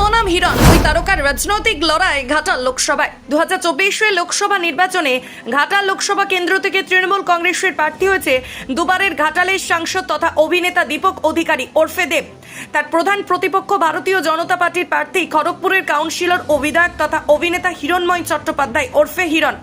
বনাম হিরণ, দুই তারকার রাজনৈতিক লড়াই ঘাটাল লোকসভায়। দু হাজার লোকসভা নির্বাচনে ঘাটাল লোকসভা কেন্দ্র থেকে তৃণমূল কংগ্রেসের প্রার্থী হয়েছে দুবারের ঘাটালের সাংসদ তথা অভিনেতা দীপক অধিকারী ওরফে দেব। তার প্রধান প্রতিপক্ষ ভারতীয় জনতা পার্টির প্রার্থী খড়গপুরের কাউন্সিলর ও বিধায়ক তথা অভিনেতা হিরণময় চট্টোপাধ্যায় ওরফে হিরণ।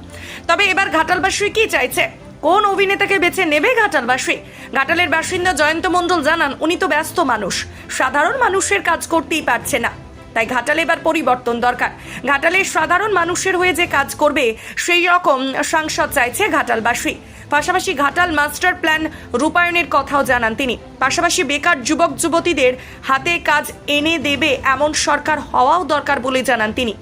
তবে এবার ঘাটালবাসী কি চাইছে? কোন অভিনেতাকে বেছে নেবে ঘাটালবাসী? ঘাটালের বাসিন্দা জয়ন্ত মণ্ডল জানান, উনি তো ব্যস্ত মানুষ। সাধারণ মানুষের কাজ করতেই পারছে না। তাই ঘাটালে এবার পরিবর্তন দরকার। ঘাটালে সাধারণ মানুষের হয়ে যে কাজ করবে, সেই রকম সাংসদ চাইছে ঘাটালবাসী। পাশাপাশি ঘাটাল মাস্টার প্ল্যান রূপায়ণের কথাও জানান তিনি। পাশাপাশি বেকার যুবক যুবতীদের হাতে কাজ এনে দেবে এমন সরকার হওয়াও দরকার বলে জানান তিনি।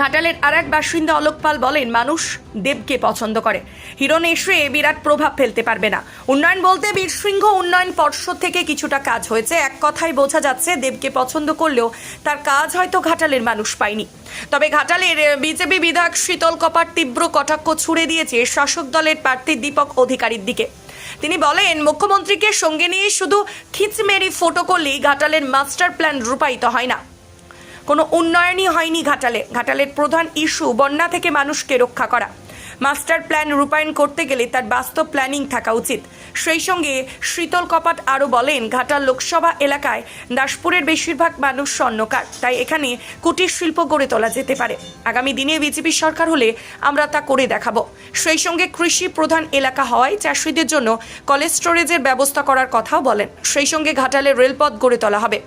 ঘাটালের আর এক বাসিন্দা অলোক পাল বলেন, মানুষ দেবকে পছন্দ করে। হিরণ এসে বিরাট প্রভাব ফেলতে পারবে না। উন্নয়ন বলতে বীরসিংহ উন্নয়ন পর্ষদ থেকে কিছুটা কাজ হয়েছে। এক কথায় বোঝা যাচ্ছে, দেবকে পছন্দ করলেও তার কাজ হয়তো ঘাটালের মানুষ পায়নি। তবে ঘাটালের বিজেপি বিধায়ক শীতল কপার তীব্র কটাক্ষ ছুড়ে দিয়েছে শাসক দলের প্রার্থী দীপক অধিকারীর দিকে। তিনি বলেন, মুখ্যমন্ত্রীকে সঙ্গে নিয়ে শুধু খিচমেরি ফটো করলেই ঘাটালের মাস্টার প্ল্যান রূপায়িত হয় না। কোনো উন্নয়নই হয়নি ঘাটালে। ঘাটালের প্রধান ইস্যু, বন্যা থেকে মানুষকে রক্ষা করা। মাস্টার প্ল্যান রূপায়ণ করতে গেলে তার বাস্তব প্ল্যানিং থাকা উচিত। সেই সঙ্গে শীতল কপাট আরও বলেন, ঘাটাল লোকসভা এলাকায় দাসপুরের বেশিরভাগ মানুষ স্বর্ণকার, তাই এখানে কুটির শিল্প গড়ে তোলা যেতে পারে। আগামী দিনে বিজেপি সরকার হলে আমরা তা করে দেখাবো। সেই সঙ্গে কৃষি প্রধান এলাকা হওয়ায় চাষিদের জন্য কলেজ স্টোরেজের ব্যবস্থা করার কথাও বলেন। সেই সঙ্গে ঘাটালে রেলপথ গড়ে তোলা হবে।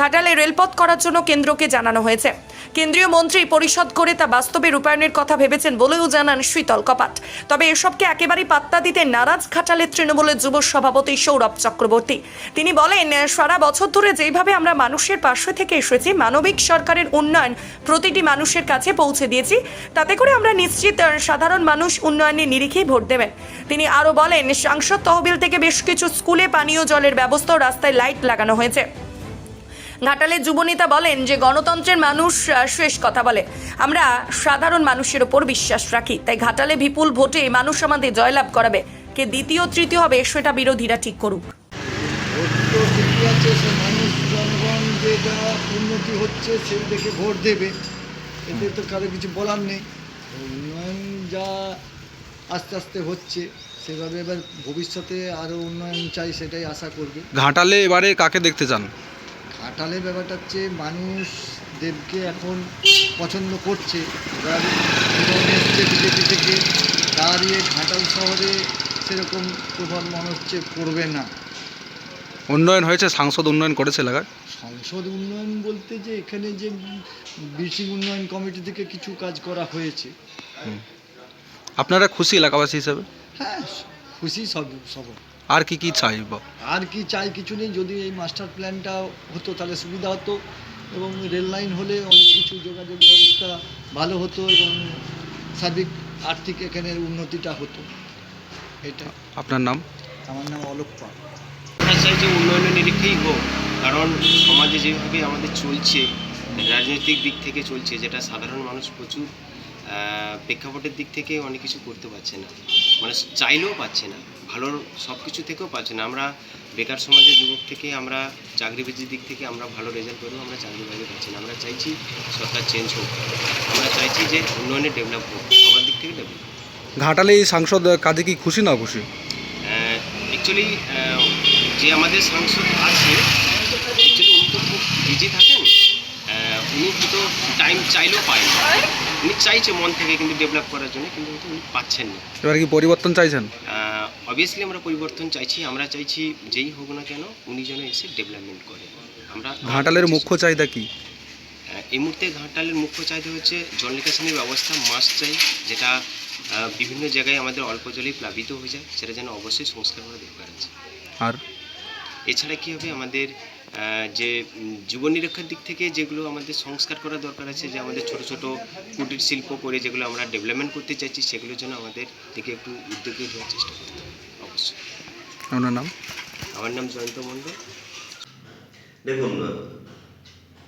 ঘাটালে রেলপথ করার জন্য কেন্দ্রকে জানানো হয়েছে। কেন্দ্রীয় মন্ত্রী পরিষদ করে তা বাস্তবে রূপায়ণের কথা ভেবেছেন বলেও জানান শীতল কপাট। তবে এসবকে একেবারেই পাত্তা দিতে নারাজ ঘাটালের তৃণমূলের যুব সভাপতি সৌরভ চক্রবর্তী। তিনি বলেন, সারা বছর ধরে যেভাবে আমরা মানুষের পাশে থেকে এসেছি, মানবিক সরকারের উন্নয়ন প্রতিটি মানুষের কাছে পৌঁছে দিয়েছি। তাতে করে আমরা নিশ্চিত, সাধারণ মানুষ উন্নয়নের নিরিখেই ভোট দেবেন। তিনি আরও বলেন, সাংসদ তহবিল থেকে বেশ কিছু স্কুলে পানীয় জলের ব্যবস্থা রাস্তায় লাইট লাগানো হয়েছে। ঘাটালের যুবনেতা বলেন যে, গণতন্ত্রের মানুষ শেষ কথা বলে। আমরা সাধারণ মানুষের ওপর বিশ্বাস রাখি, তাই ঘাটালে বিপুল ভোটে মানুষ আমাদের জয়লাভ করাবে। কে দ্বিতীয় তৃতীয় হবে সেটা বিরোধীরা ঠিক করুক। সে মানুষ জনগণ যেটা উন্নতি হচ্ছে সেই দেখে ভোট দেবে এতে তো কারও কিছু বলার নেই উন্নয়ন যা আস্তে আস্তে হচ্ছে সেভাবে এবার ভবিষ্যতে আরও উন্নয়ন চাই সেটাই আশা করবে ঘাটালে এবারে কাকে দেখতে চান? ঘাটালের ব্যাপারটা হচ্ছে মানুষ দেবকে এখন পছন্দ করছে। এবার এসছে বিজেপি থেকে। দাঁড়িয়ে ঘাটাল শহরে সেরকম প্রভাব মনে হচ্ছে পড়বে না। উন্নয়ন হয়েছে সাংসদ উন্নয়ন করেছে এলাকায়? সংসদ উন্নয়ন বলতে যে এখানে যে বিসিং উন্নয়ন কমিটি থেকে কিছু কাজ করা হয়েছে। আপনারা খুশি এলাকাবাসী হিসেবে? হ্যাঁ খুশি সব সব। আর কি কি চাই বা? আর কি চাই কিছু নেই যদি এই মাস্টার প্ল্যানটা হতো তাহলে সুবিধা হতো এবং রেল লাইন হলে অনেক কিছু যোগাযোগ ব্যবস্থা ভালো হতো এবং সার্বিক আর্থিক এখানের উন্নতিটা হতো। এটা। আপনার নাম? আমার নাম অলোক পাল। আমরা চাই যে উন্নয়নের নিরিখেই হোক কারণ সমাজে যেভাবে আমাদের চলছে রাজনৈতিক দিক থেকে চলছে যেটা সাধারণ মানুষ প্রচুর প্রেক্ষাপটের দিক থেকে অনেক কিছু করতে পারছে না। মানে চাইলেও পাচ্ছে না ভালো সব কিছু থেকেও পাচ্ছে না। আমরা বেকার সমাজের যুবক থেকে আমরা চাকরি বাকরির দিক থেকে আমরা ভালো রেজাল্ট করেও আমরা চাকরি বাকরি পাচ্ছি না। আমরা চাইছি সরকার চেঞ্জ হোক। আমরা চাইছি যে উন্নয়নে ডেভেলপ হোক সবার দিক থেকে ডেভেলপ ঘাটালে এই সাংসদ কাজে কি খুশি না খুশি? অ্যাকচুয়ালি যে আমাদের সাংসদ আছে অ্যাকচুয়ালি উনি তো খুব বিজি থাকেন। উনি তো টাইম চাইলেও পায় না উনি চাইছে মন থেকে কিন্তু ডেভেলপ করার জন্য কিন্তু উনি পাচ্ছেন না। এবার কি পরিবর্তন চাইছেন? অবভিয়াসলি আমরা পরিবর্তন চাইছি আমরা চাইছি যেই হোক না কেন উনি যেন এসে ডেভেলপমেন্ট করে আমরা ঘাটালের মুখ্য চাহিদা কি? এই মুহূর্তে ঘাটালের মুখ্য চাহিদা হচ্ছে জল নিকাশনের ব্যবস্থা মাস চাই যেটা বিভিন্ন জায়গায় আমাদের অল্প জলেই প্লাবিত হয়ে যায় সেটা যেন অবশ্যই সংস্কার করা দরকার আছে। আর? এছাড়া কী হবে আমাদের যে যুব নিরক্ষার দিক থেকে যেগুলো আমাদের সংস্কার করা দরকার আছে যে আমাদের ছোট ছোট কুটির শিল্প করে যেগুলো আমরা ডেভেলপমেন্ট করতে চাইছি সেগুলোর জন্য আমাদের দিকে একটু উদ্যোগী হওয়ার চেষ্টা করতে হবে অবশ্যই। আপনার নাম? আমার নাম জয়ন্ত মণ্ডল। দেখুন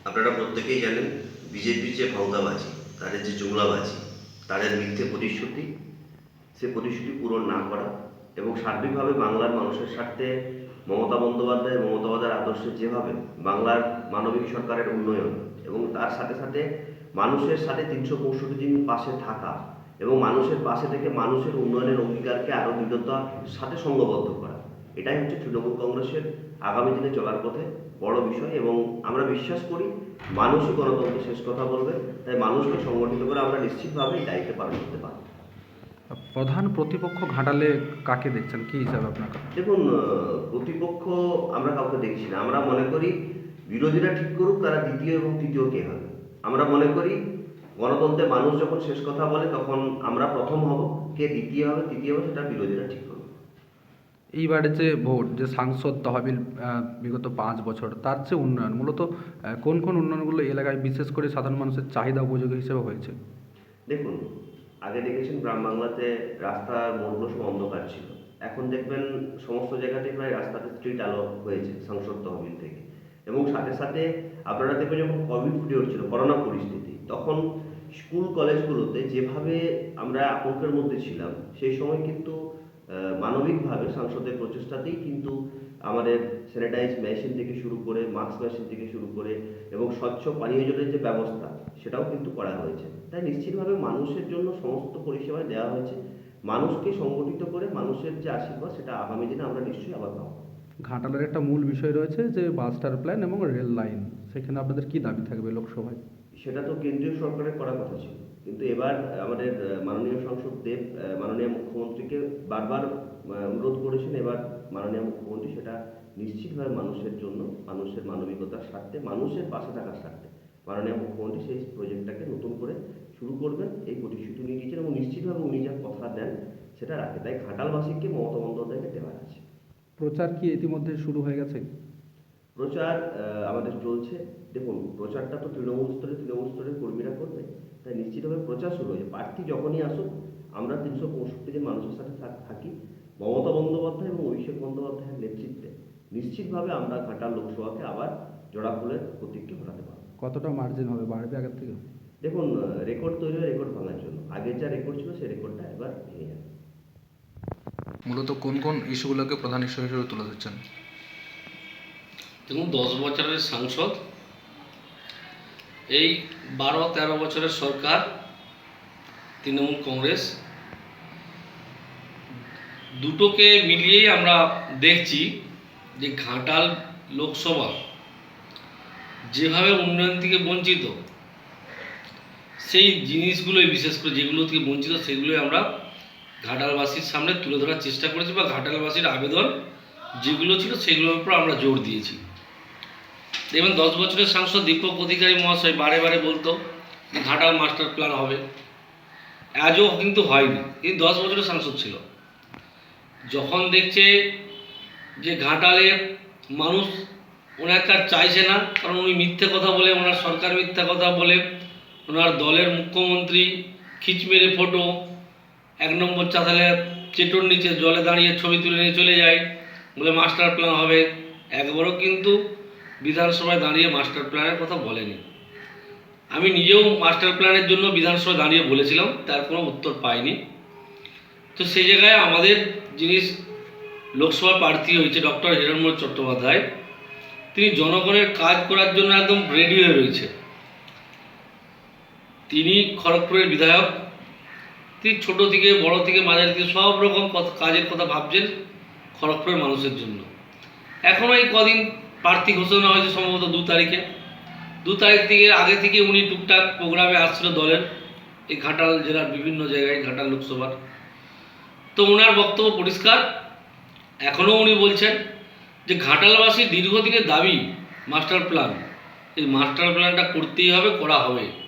আপনারা প্রত্যেকেই জানেন বিজেপির যে ভাওতাবাজি তাদের যে জুমলাবাজি তাদের মিথ্যে প্রতিশ্রুতি, সে প্রতিশ্রুতি পূরণ না করা এবং সার্বিকভাবে বাংলার মানুষের স্বার্থে মমতা বন্দ্যোপাধ্যায় মমতা বন্দ্যোপাধ্যায়ের আদর্শে যেভাবে বাংলার মানবিক সরকারের উন্নয়ন এবং তার সাথে সাথে মানুষের সাথে তিনশো পঁয়ষট্টি দিন পাশে থাকা এবং মানুষের পাশে থেকে মানুষের উন্নয়নের অঙ্গীকারকে আরও দৃঢ়তার সাথে সঙ্গবদ্ধ করা, এটাই হচ্ছে তৃণমূল কংগ্রেসের আগামী দিনে চলার পথে বড় বিষয় এবং আমরা বিশ্বাস করি মানুষই গণতন্ত্রের শেষ কথা বলবে তাই মানুষকে সংগঠিত করে আমরা নিশ্চিতভাবে এই দায়িত্ব পালন করতে পারব। প্রধান প্রতিপক্ষ ঘাটালে কাকে দেখছেন? কি হিসাবে আপনার দেখুন প্রতিপক্ষ আমরা কাউকে দেখছি না। আমরা মনে করি বিরোধীরা ঠিক করুক তারা দ্বিতীয় এবং তৃতীয় কে হবে। আমরা মনে করি গণতন্ত্রে মানুষ যখন শেষ কথা বলে তখন আমরা প্রথম হব কে দ্বিতীয় হবে তৃতীয় হবে সেটা বিরোধীরা ঠিক এইবারে যে ভোট, যে সাংসদ তহবিল বিগত পাঁচ বছর, তার যে উন্নয়ন, মূলত কোন কোন উন্নয়নগুলো এলাকায় বিশেষ করে সাধারণ মানুষের চাহিদা উপযোগী হিসেবে হয়েছে? দেখুন, আগে দেখেছেন গ্রাম বাংলাতে রাস্তার মোড়গুলো সব অন্ধকার ছিল। এখন দেখবেন সমস্ত জায়গাতে প্রায় রাস্তাতে স্ট্রিট আলো হয়েছে সাংসদ তহবিল থেকে। এবং সাথে সাথে আপনারা দেখবেন যখন কোভিড পিরিয়ড ছিল করোনা পরিস্থিতি, তখন স্কুল, কলেজগুলোতে যেভাবে আমরা আতঙ্কের মধ্যে ছিলাম, সেই সময় কিন্তু মানবিকভাবে সাংসদের প্রচেষ্টাতেই কিন্তু আমাদের স্যানিটাইজ মেশিন থেকে শুরু করে মাস্ক মেশিন থেকে শুরু করে এবং স্বচ্ছ পানীয় জলের যে ব্যবস্থা সেটাও কিন্তু করা হয়েছে। তাই নিশ্চিতভাবে মানুষের জন্য সমস্ত পরিষেবা দেওয়া হয়েছে। মানুষকে সংগঠিত করে মানুষের যে আশীর্বাদ সেটা আগামী দিনে আমরা নিশ্চয়ই আবার পাবো। ঘাটালের একটা মূল বিষয় রয়েছে যে মাস্টার প্ল্যান এবং রেল লাইন সেখানে আপনাদের কি দাবি থাকবে লোকসভায়? সেটা তো কেন্দ্রীয় সরকারের করার কথা ছিল। কিন্তু এবার আমাদের মাননীয় সংসদ দেব মাননীয় মুখ্যমন্ত্রীকে বারবার অনুরোধ করেছেন এবার মাননীয় মুখ্যমন্ত্রী সেটা নিশ্চিতভাবে মানুষের জন্য মানুষের মানবিকতার স্বার্থে মানুষের পাশে থাকার স্বার্থে। মাননীয় মুখ্যমন্ত্রী সেই প্রজেক্টটাকে নতুন করে শুরু করবেন এই প্রতিশ্রুতি উনি দিয়েছেন এবং নিশ্চিতভাবে উনি যা কথা দেন সেটা রাখে। তাই ঘাটালবাসীকে মমতা বন্দ্যোপাধ্যায়কে দেওয়া আছে। প্রচার কি ইতিমধ্যে শুরু হয়ে গেছে? প্রচার আমাদের চলছে। দেখুন প্রচারটা তো তৃণমূল স্তরে তৃণমূল স্তরের কর্মীরা করবে। তাই নিশ্চিতভাবে প্রচার শুরু হয়েছে। প্রার্থী যখনই আসুক আমরা তিনশো পঁয়ষট্টি জন মানুষের সাথে থাকি। মমতা বন্দ্যোপাধ্যায় এবং অভিষেক বন্দ্যোপাধ্যায়ের নেতৃত্বে। নিশ্চিতভাবে আমরা ঘাটাল লোকসভাকে আবার জোড়া ফুলের প্রতীককে ঘটাতে পারব। কতটা মার্জিন হবে? বাড়বে আগের থেকে? দেখুন রেকর্ড তৈরি হয় রেকর্ড ভাঙার জন্য। আগে যা রেকর্ড ছিল সেই রেকর্ডটা এবার ভেঙে যাবে। মূলত কোন কোন ইস্যুগুলোকে প্রধান ইস্যু হিসেবে তুলে ধরছেন? দেখুন দশ বছরের সাংসদ এই বারো, তেরো বছরের সরকার, তৃণমূল কংগ্রেস, দুটোকে মিলিয়েই আমরা দেখছি যে ঘাটাল লোকসভা যেভাবে উন্নয়ন থেকে বঞ্চিত, সেই জিনিসগুলোই বিশেষ করে যেগুলো থেকে বঞ্চিত, সেগুলোই আমরা ঘাটালবাসীর সামনে তুলে ধরার চেষ্টা করেছি বা ঘাটালবাসীর আবেদন যেগুলো ছিল সেগুলোর উপর আমরা জোর দিয়েছি। দেখবেন দশ বছরের সাংসদ, দীপক অধিকারী মহাশয় বারে বারে বলতো ঘাটাল মাস্টার প্ল্যান হবে। আজও কিন্তু হয়নি এই দশ বছরের সাংসদ ছিল। যখন দেখছে যে ঘাটালে মানুষ ওনার কার চাইছে না, কারণ উনি মিথ্যে কথা বলে, ওনার সরকার মিথ্যা কথা বলে, ওনার দলের মুখ্যমন্ত্রী খিচ মেরে ফটো, এক নম্বর চাতালে চেটোর নিচে জলে দাঁড়িয়ে ছবি তুলে নিয়ে চলে যায়, বলে মাস্টার প্ল্যান হবে। একবারও কিন্তু বিধানসভায় দাঁড়িয়ে মাস্টার প্ল্যানের কথা বলেনি। আমি নিজেও মাস্টার প্ল্যানের জন্য বিধানসভায় দাঁড়িয়ে বলেছিলাম, তার কোনো উত্তর পাইনি। তো সেই জায়গায় আমাদের যিনি লোকসভা প্রার্থী হয়েছে, ডক্টর হিরণময় চট্টোপাধ্যায়, তিনি জনগণের কাজ করার জন্য একদম রেডি হয়ে রয়েছে। তিনি খড়গপুরের বিধায়ক, তিনি ছোট থেকে, বড় থেকে, মাঝারি থেকে সব রকম কাজের কথা ভাবছেন খড়গপুরের মানুষের জন্য। এখনও এই কদিন প্রার্থী ঘোষণা হয়েছে সম্ভবত দু তারিখে। দু তারিখ থেকে আগে থেকে উনি টুকটাক প্রোগ্রামে আসছিল দলের, এই ঘাটাল জেলার বিভিন্ন জায়গায়, ঘাটাল লোকসভার। তো ওনার বক্তব্য পরিষ্কার। এখনও উনি বলছেন যে ঘাটালবাসীর দীর্ঘদিনের দাবি, মাস্টার প্ল্যান। এই মাস্টার প্ল্যানটা করতেই হবে, করা হবে।